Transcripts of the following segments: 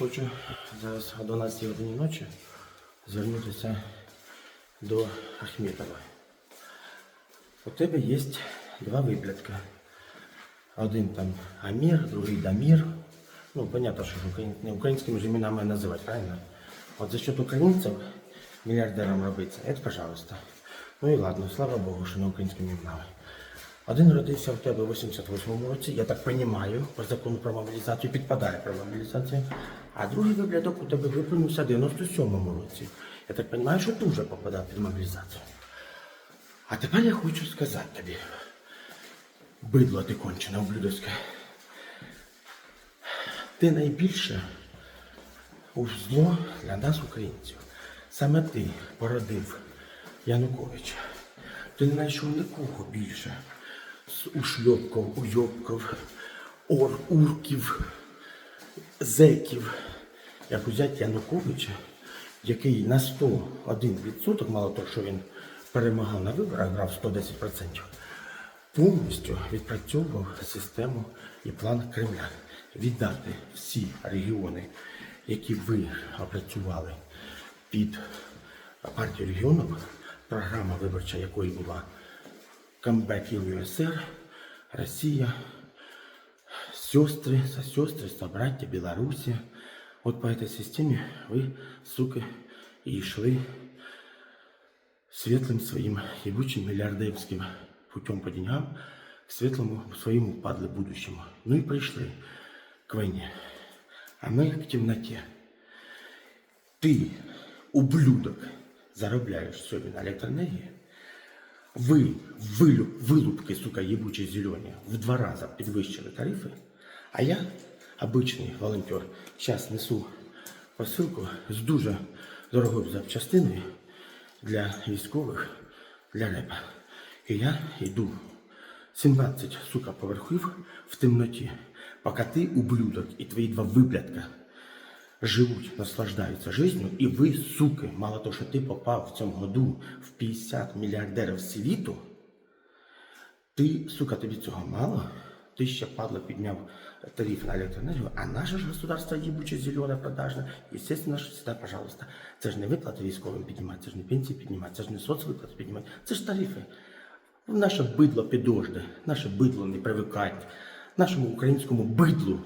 Хочу зараз о 12 годині ночі звернутися до Ахметова. У тебе є два виплятка. Один там Амір, другий Дамір. Ну, понятно, що ж україн- не українськими ж іменами називати, правильно? От за счет українців мільярдером робиться, це пожалуйста. Ну і ладно, слава Богу, що не українськими іменами. Один родився в тебе в 88-му році, я так розумію, по закону про мобілізацію підпадає про мобілізацію, а другий виглядок у тебе виповнився в 97-му році. Я так розумію, що вже попадав під мобілізацію. А тепер я хочу сказати тобі, бидло ти кончене, ублюдовське. Ти найбільше у зло для нас, українців. Саме ти породив Януковича. Ти не знайшов нікого більше з ушльопків, уйобків, ор, урків, зеків, як взяти Януковича, який на 101%, мало того, що він перемагав на виборах, грав 110%, повністю відпрацьовував систему і план Кремля. Віддати всі регіони, які ви опрацювали під партію регіонів, програма виборча якої була Comeback in USSR, Росія, сестры, сестры, собратья, Белоруссия. Вот по этой системе вы, сука, и шли светлым своим ебучим миллиардерским путем по деньгам к светлому своему падлы будущему. Ну и пришли к войне. А мы к темноте. Ты, ублюдок, заробляешь сьогодні на електроенергії, ви, вилюб, вилупки, сука, ебучі зелені, в два рази підвищили тарифи, а я, обичний волонтер, зараз несу посилку з дуже дорогою запчастиною для військових, для репа. І я йду 17, сука, поверхів в темноті, поки ти, ублюдок, і твої два виблядка живуть, наслаждаються життю, і ви, суки, мало того, що ти попав в цьому году в 50 мільярдерів світу, ти, сука, тобі цього мало. Ти ще падла підняв тариф на електроенергію, а наше ж государство ебуче зелене продажне. Естественно, що сюди, пожалуйста. Це ж не виплати військовим піднімати, це ж не пенсії піднімати, це ж не соцвиплати піднімати, це ж тарифи. Наше бидло підожде, наше бидло не привикає, нашому українському бидлу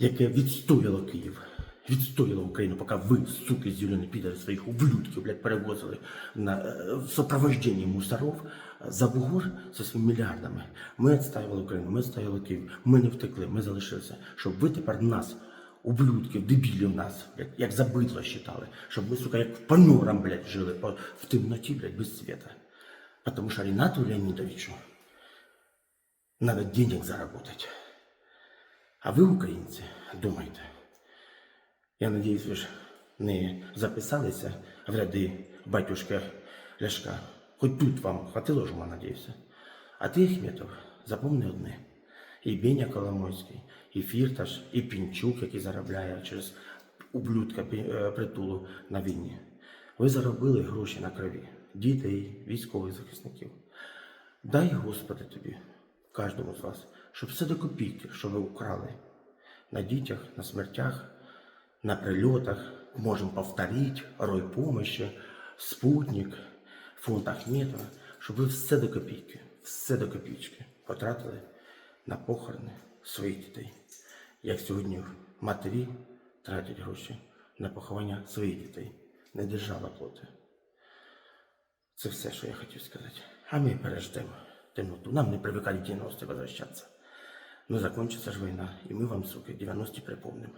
яке відстояло Київ, відстояло Україну, поки ви, суки, зелені підари своїх ублюдків, блядь, перевозили на, е, в сопровожденні мусоров за бугор зі своїми мільярдами. Ми відстоювали Україну, ми відстояли Київ, ми не втекли, ми залишилися, щоб ви тепер нас, ублюдків, дебілів нас, блядь, як забидло считали, щоб ми, сука, як по норам, блядь, жили по, в темноті, блядь, без света. Потому что Ренату Леонидовичу надо денег заработать. А ви, українці, думайте. Я надіюсь, ви ж не записалися в ряди батюшка Ляшка. Хоч тут вам хватило ж, надіюся. А ти, Ахметов, запомни одне. І Беня Коломойський, і Фірташ, і Пінчук, який заробляє через ублюдка е, притулу на війні. Ви заробили гроші на крові дітей, військових захисників. Дай, Господи, тобі, кожному з вас, щоб все до копійки, що ви украли на дітях, на смертях, на прильотах, можемо повторити, рой помощи, спутник, фонд Ахметова, щоб ви все до копійки, все до копійки потратили на похорони своїх дітей. Як сьогодні матері тратять гроші на поховання своїх дітей, не держава плоти. Це все, що я хотів сказати. А ми переждемо темноту. Нам не привикали 90-ті возвращаться. Ну, закончится же война, и мы вам, сука, 90-ті припомним.